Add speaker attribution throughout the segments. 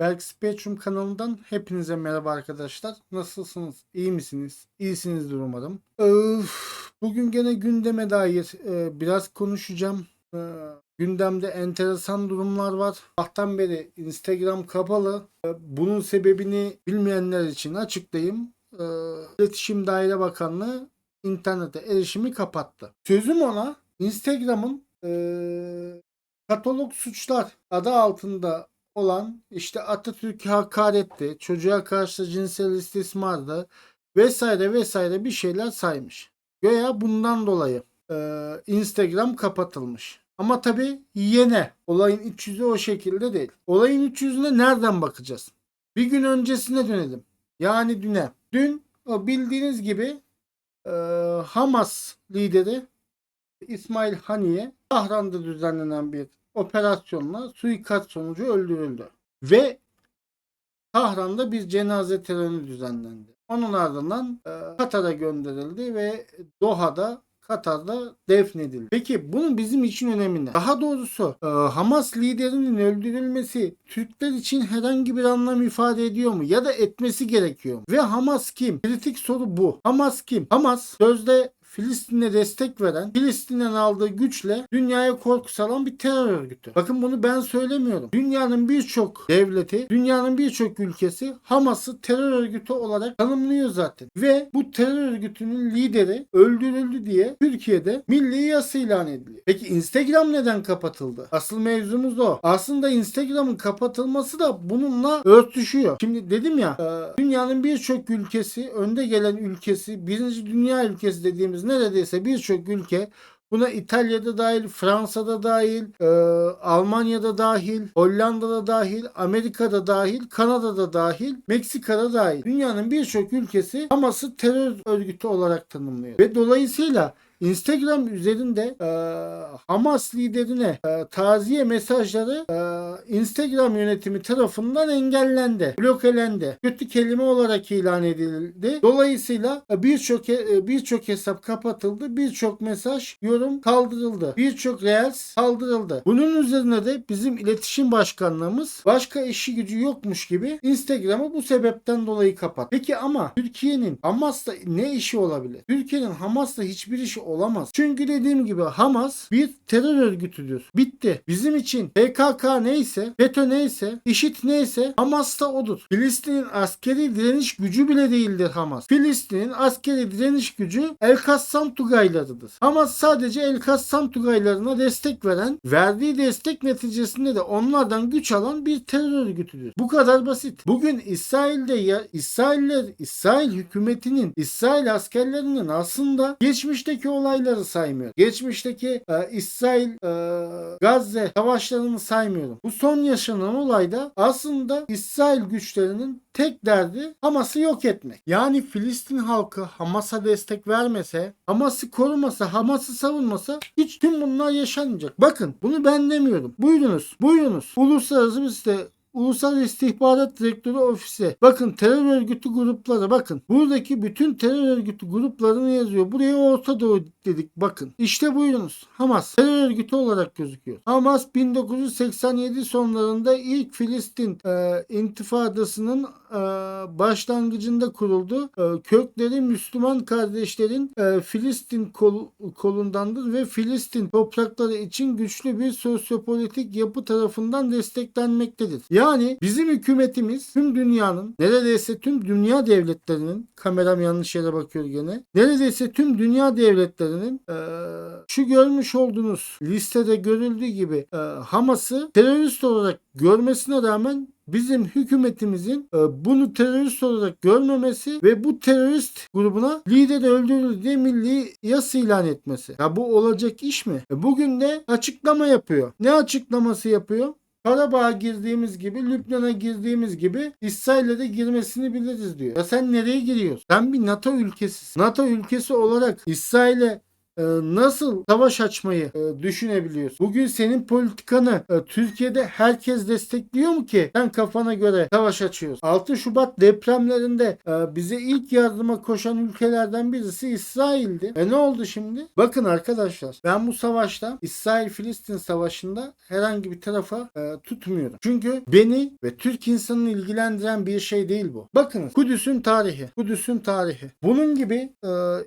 Speaker 1: Berk Spectrum kanalından hepinize merhaba arkadaşlar. Nasılsınız? İyi misiniz? İyisinizdir umarım. Öf, bugün gene gündeme dair e, biraz konuşacağım. E, gündemde enteresan durumlar var. Sabahtan beri Instagram kapalı. E, bunun sebebini bilmeyenler için açıklayayım. E, İletişim Daire Bakanlığı internete erişimi kapattı. Sözüm ona Instagram'ın e, katalog suçlar adı altında olan işte Atatürk'e hakaretti, çocuğa karşı cinsel istismardı vesaire vesaire bir şeyler saymış. Göya bundan dolayı e, Instagram kapatılmış. Ama tabii yine olayın iç yüzü o şekilde değil. Olayın iç yüzüne nereden bakacağız? Bir gün öncesine dönelim. Yani düne. Dün bildiğiniz gibi e, Hamas lideri İsmail Haniye Tahran'da düzenlenen bir operasyonla suikast sonucu öldürüldü. Ve Tahran'da bir cenaze töreni düzenlendi. Onun ardından e, Katar'a gönderildi ve Doha'da Katar'da defnedildi. Peki bunun bizim için önemi ne? Daha doğrusu e, Hamas liderinin öldürülmesi Türkler için herhangi bir anlam ifade ediyor mu? Ya da etmesi gerekiyor mu? Ve Hamas kim? Kritik soru bu. Hamas kim? Hamas sözde Filistin'e destek veren, Filistin'den aldığı güçle dünyaya korku salan bir terör örgütü. Bakın bunu ben söylemiyorum. Dünyanın birçok devleti, dünyanın birçok ülkesi Hamas'ı terör örgütü olarak tanımlıyor zaten. Ve bu terör örgütünün lideri öldürüldü diye Türkiye'de milli yasa ilan ediliyor. Peki Instagram neden kapatıldı? Asıl mevzumuz o. Aslında Instagram'ın kapatılması da bununla örtüşüyor. Şimdi dedim ya e, dünyanın birçok ülkesi, önde gelen ülkesi, birinci dünya ülkesi dediğimiz neredeyse birçok ülke Buna İtalya'da dahil, Fransa'da dahil, e, Almanya'da dahil, Hollanda'da dahil, Amerika'da dahil, Kanada'da dahil, Meksika'da dahil. Dünyanın birçok ülkesi Hamas'ı terör örgütü olarak tanımlıyor. Ve dolayısıyla Instagram üzerinde e, Hamas liderine e, taziye mesajları e, Instagram yönetimi tarafından engellendi, blokelendi. Kötü kelime olarak ilan edildi. Dolayısıyla e, birçok e, birçok hesap kapatıldı, birçok mesaj, yorum kaldırıldı. Birçok reels kaldırıldı. Bunun üzerine de bizim iletişim başkanlığımız başka işi gücü yokmuş gibi Instagram'ı bu sebepten dolayı kapat. Peki ama Türkiye'nin Hamas'la ne işi olabilir? Türkiye'nin Hamas'la hiçbir işi olamaz. Çünkü dediğim gibi Hamas bir terör örgütüdür. Bitti. Bizim için PKK neyse, FETÖ neyse, IŞİD neyse Hamas da odur. Filistin'in askeri direniş gücü bile değildir Hamas. Filistin'in askeri direniş gücü El Kassam Tugaylarıdır. Hamas sadece El Kassam Tugaylarına destek veren, verdiği destek neticesinde de onlardan güç alan bir terör örgütüdür. Bu kadar basit. Bugün İsrail'de ya İsrailler, İsrail hükümetinin, İsrail askerlerinin aslında geçmişteki olayları saymıyor. Geçmişteki e, İsrail e, Gazze savaşlarını saymıyorum. Bu son yaşanan olayda aslında İsrail güçlerinin tek derdi Hamas'ı yok etmek. Yani Filistin halkı Hamas'a destek vermese, Hamas'ı korumasa, Hamas'ı savunmasa hiç tüm bunlar yaşanmayacak. Bakın bunu ben demiyorum. Buyurunuz, buyurunuz. Uluslararası bir site Ulusal İstihbarat Direktörü Ofisi. Bakın terör örgütü grupları bakın. Buradaki bütün terör örgütü gruplarını yazıyor. Buraya Orta Doğu dedik bakın. İşte buyurunuz. Hamas terör örgütü olarak gözüküyor. Hamas 1987 sonlarında ilk Filistin e, intifadasının e, başlangıcında kuruldu. E, kökleri Müslüman kardeşlerin e, Filistin kol, kolundandır ve Filistin toprakları için güçlü bir sosyopolitik yapı tarafından desteklenmektedir. Yani bizim hükümetimiz tüm dünyanın neredeyse tüm dünya devletlerinin kameram yanlış yere bakıyor gene. Neredeyse tüm dünya devletlerinin e, şu görmüş olduğunuz listede görüldüğü gibi e, Hamas'ı terörist olarak görmesine rağmen bizim hükümetimizin e, bunu terörist olarak görmemesi ve bu terörist grubuna lider öldürüldü diye milli yas ilan etmesi. Ya bu olacak iş mi? E, bugün de açıklama yapıyor. Ne açıklaması yapıyor? Karabağ'a girdiğimiz gibi, Lübnan'a girdiğimiz gibi İsrail'e de girmesini biliriz diyor. Ya sen nereye giriyorsun? Sen bir NATO ülkesisin. NATO ülkesi olarak İsrail'e nasıl savaş açmayı e, düşünebiliyorsun? Bugün senin politikanı e, Türkiye'de herkes destekliyor mu ki? Sen kafana göre savaş açıyorsun. 6 Şubat depremlerinde e, bize ilk yardıma koşan ülkelerden birisi İsrail'di. E ne oldu şimdi? Bakın arkadaşlar ben bu savaşta İsrail-Filistin savaşında herhangi bir tarafa tutmuyorum. Çünkü beni ve Türk insanını ilgilendiren bir şey değil bu. Bakın Kudüs'ün tarihi. Kudüs'ün tarihi. Bunun gibi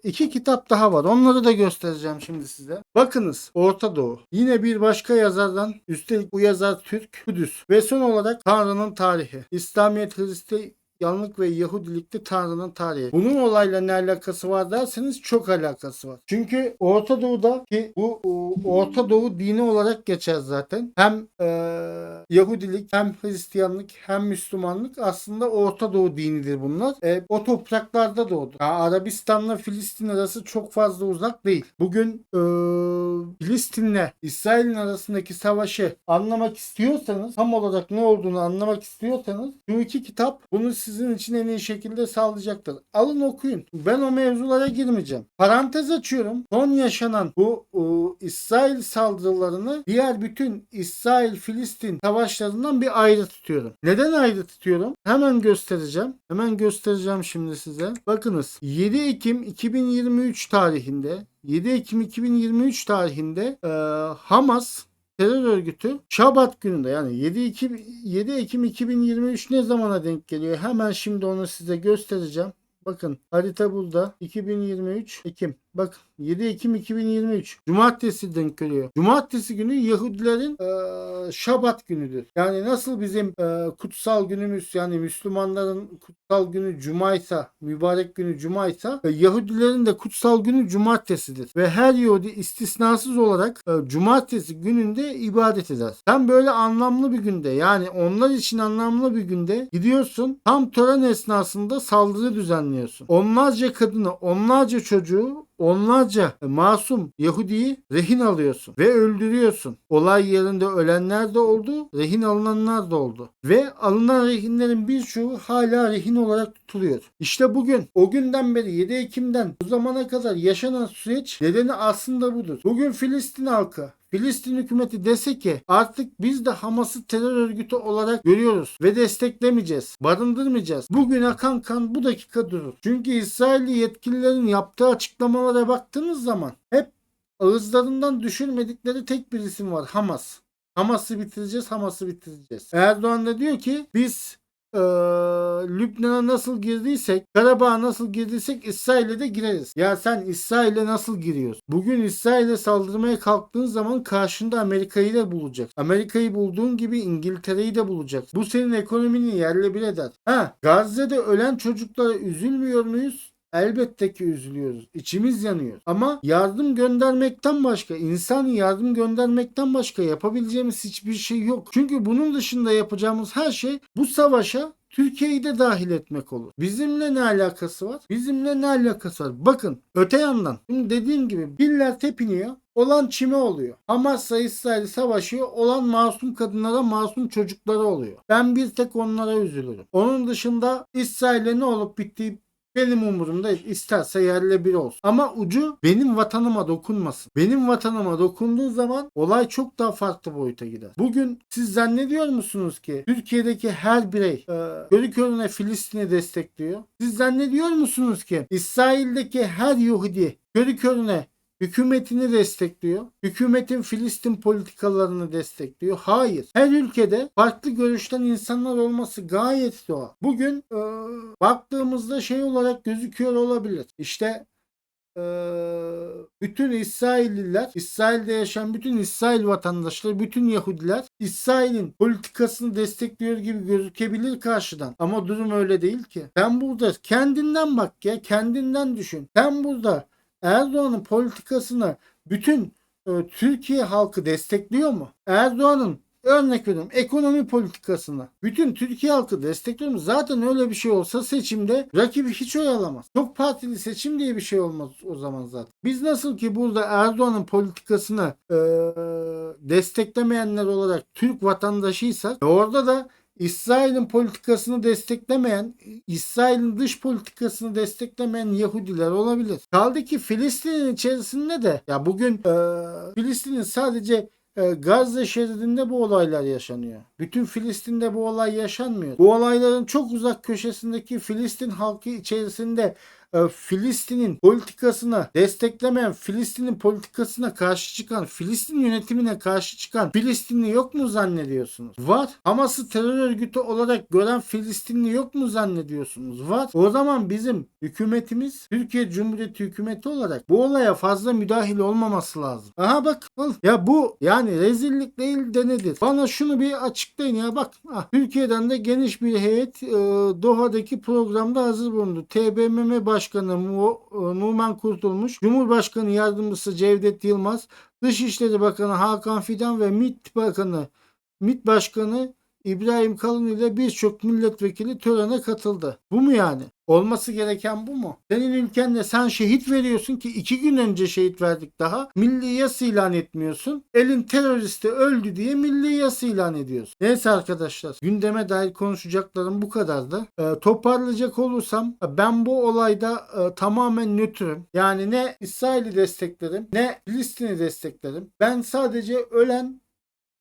Speaker 1: iki kitap daha var. Onları da göstereceğim şimdi size. Bakınız Orta Doğu. Yine bir başka yazardan üstelik bu yazar Türk Kudüs. Ve son olarak Tanrı'nın tarihi. İslamiyet Hristiyan Yanlık ve Yahudilikte Tanrı'nın tarihi. Bunun olayla ne alakası var derseniz çok alakası var. Çünkü Orta Doğu'da ki bu o, Orta Doğu dini olarak geçer zaten. Hem e, Yahudilik hem Hristiyanlık hem Müslümanlık aslında Orta Doğu dinidir bunlar. E, o topraklarda doğdu. Yani Arabistan'la Filistin arası çok fazla uzak değil. Bugün e, Filistin'le İsrail'in arasındaki savaşı anlamak istiyorsanız tam olarak ne olduğunu anlamak istiyorsanız bu iki kitap bunu sizin için en iyi şekilde sağlayacaktır. Alın okuyun. Ben o mevzulara girmeyeceğim. Parantez açıyorum. Son yaşanan bu o, İsrail saldırılarını diğer bütün İsrail-Filistin savaşlarından bir ayrı tutuyorum. Neden ayrı tutuyorum? Hemen göstereceğim. Hemen göstereceğim şimdi size. Bakınız 7 Ekim 2023 tarihinde 7 Ekim 2023 tarihinde e, Hamas terör örgütü Şabat gününde yani 7, Ekim, 7 Ekim 2023 ne zamana denk geliyor? Hemen şimdi onu size göstereceğim. Bakın harita burada. 2023 Ekim. Bak 7 Ekim 2023. Cumartesi denk geliyor. Cumartesi günü Yahudilerin e, Şabat günüdür. Yani nasıl bizim e, kutsal günümüz yani Müslümanların kutsal günü Cuma'ysa, mübarek günü Cuma'ysa e, Yahudilerin de kutsal günü Cumartesidir. Ve her Yahudi istisnasız olarak e, Cumartesi gününde ibadet eder. Sen böyle anlamlı bir günde yani onlar için anlamlı bir günde gidiyorsun tam tören esnasında saldırı düzenliyorsun. Onlarca kadını, onlarca çocuğu onlarca masum Yahudi'yi rehin alıyorsun ve öldürüyorsun. Olay yerinde ölenler de oldu, rehin alınanlar da oldu. Ve alınan rehinlerin birçoğu hala rehin olarak tutuluyor. İşte bugün o günden beri 7 Ekim'den bu zamana kadar yaşanan süreç nedeni aslında budur. Bugün Filistin halkı Filistin hükümeti dese ki artık biz de Hamas'ı terör örgütü olarak görüyoruz ve desteklemeyeceğiz, barındırmayacağız. Bugün akan kan bu dakika durur. Çünkü İsrailli yetkililerin yaptığı açıklamalara baktığınız zaman hep ağızlarından düşürmedikleri tek bir isim var Hamas. Hamas'ı bitireceğiz, Hamas'ı bitireceğiz. Erdoğan da diyor ki biz eee, Lübnan'a nasıl girdiysek, Karabağ'a nasıl girdiysek İsrail'e de gireriz. Ya sen İsrail'e nasıl giriyorsun? Bugün İsrail'e saldırmaya kalktığın zaman karşında Amerika'yı da bulacak. Amerika'yı bulduğun gibi İngiltere'yi de bulacak. Bu senin ekonomini yerle bir eder. Ha, Gazze'de ölen çocuklara üzülmüyor muyuz? Elbette ki üzülüyoruz. İçimiz yanıyor. Ama yardım göndermekten başka, insan yardım göndermekten başka yapabileceğimiz hiçbir şey yok. Çünkü bunun dışında yapacağımız her şey bu savaşa Türkiye'yi de dahil etmek olur. Bizimle ne alakası var? Bizimle ne alakası var? Bakın öte yandan şimdi dediğim gibi biller tepiniyor. Olan çime oluyor. Hamas'la İsrail savaşıyor. Olan masum kadınlara, masum çocuklara oluyor. Ben bir tek onlara üzülürüm. Onun dışında İsrail'e ne olup bittiği benim umurumda değil. İsterse yerle bir olsun. Ama ucu benim vatanıma dokunmasın. Benim vatanıma dokunduğu zaman olay çok daha farklı boyuta gider. Bugün siz zannediyor musunuz ki Türkiye'deki her birey e, körü körüne Filistin'i destekliyor? Siz zannediyor musunuz ki İsrail'deki her Yahudi körü körüne hükümetini destekliyor. Hükümetin Filistin politikalarını destekliyor. Hayır. Her ülkede farklı görüşten insanlar olması gayet doğal. Bugün e, baktığımızda şey olarak gözüküyor olabilir. İşte e, bütün İsrailliler, İsrail'de yaşayan bütün İsrail vatandaşları, bütün Yahudiler İsrail'in politikasını destekliyor gibi gözükebilir karşıdan. Ama durum öyle değil ki. Sen burada kendinden bak ya, kendinden düşün. Sen burada Erdoğan'ın politikasını bütün e, Türkiye halkı destekliyor mu? Erdoğan'ın örnek veriyorum ekonomi politikasını bütün Türkiye halkı destekliyor mu? Zaten öyle bir şey olsa seçimde rakibi hiç oy alamaz. Çok partili seçim diye bir şey olmaz o zaman zaten. Biz nasıl ki burada Erdoğan'ın politikasını e, desteklemeyenler olarak Türk vatandaşıysak e, orada da İsrail'in politikasını desteklemeyen, İsrail'in dış politikasını desteklemeyen Yahudiler olabilir. Kaldı ki Filistin'in içerisinde de ya bugün e, Filistin'in sadece e, Gazze şeridinde bu olaylar yaşanıyor. Bütün Filistin'de bu olay yaşanmıyor. Bu olayların çok uzak köşesindeki Filistin halkı içerisinde Filistin'in politikasına desteklemeyen, Filistin'in politikasına karşı çıkan, Filistin yönetimine karşı çıkan Filistinli yok mu zannediyorsunuz? Var. Hamas'ı terör örgütü olarak gören Filistinli yok mu zannediyorsunuz? Var. O zaman bizim hükümetimiz Türkiye Cumhuriyeti hükümeti olarak bu olaya fazla müdahil olmaması lazım. Aha bak ya bu yani rezillik değil de nedir? Bana şunu bir açıklayın ya bak. Ah, Türkiye'den de geniş bir heyet e, Doha'daki programda hazır bulundu. TBMM Başkanı e, Numan Kurtulmuş, Cumhurbaşkanı Yardımcısı Cevdet Yılmaz, Dışişleri Bakanı Hakan Fidan ve MİT Bakanı MİT Başkanı İbrahim Kalın ile birçok milletvekili törene katıldı. Bu mu yani? Olması gereken bu mu? Senin ülkende sen şehit veriyorsun ki iki gün önce şehit verdik daha. Milli yas ilan etmiyorsun. Elin teröristi öldü diye milli yas ilan ediyorsun. Neyse arkadaşlar gündeme dair konuşacaklarım bu kadardı. Ee, toparlayacak olursam ben bu olayda e, tamamen nötrüm. Yani ne İsrail'i desteklerim ne Filistin'i desteklerim. Ben sadece ölen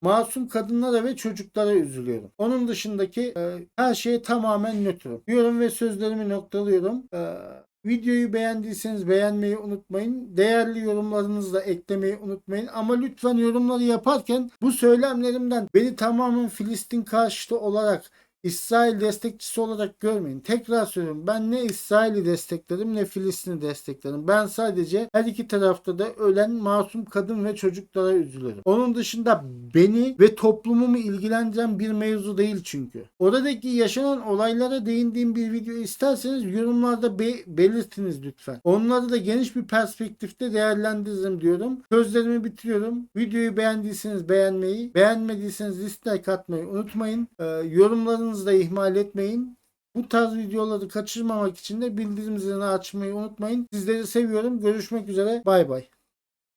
Speaker 1: Masum kadınlara ve çocuklara üzülüyorum. Onun dışındaki e, her şeye tamamen nötrüm. Diyorum ve sözlerimi noktalıyorum. E, videoyu beğendiyseniz beğenmeyi unutmayın. Değerli yorumlarınızı da eklemeyi unutmayın. Ama lütfen yorumları yaparken bu söylemlerimden beni tamamen Filistin karşıtı olarak İsrail destekçisi olarak görmeyin. Tekrar söylüyorum ben ne İsrail'i desteklerim ne Filistin'i desteklerim. Ben sadece her iki tarafta da ölen masum kadın ve çocuklara üzülürüm. Onun dışında beni ve toplumumu ilgilendiren bir mevzu değil çünkü. Oradaki yaşanan olaylara değindiğim bir video isterseniz yorumlarda be- belirtiniz lütfen. Onları da geniş bir perspektifte değerlendiririm diyorum. Sözlerimi bitiriyorum. Videoyu beğendiyseniz beğenmeyi, beğenmediyseniz dislike atmayı unutmayın. Ee, yorumlarınızı da ihmal etmeyin. Bu tarz videoları kaçırmamak için de bildirim zilini açmayı unutmayın. Sizleri seviyorum. Görüşmek üzere. Bay bay.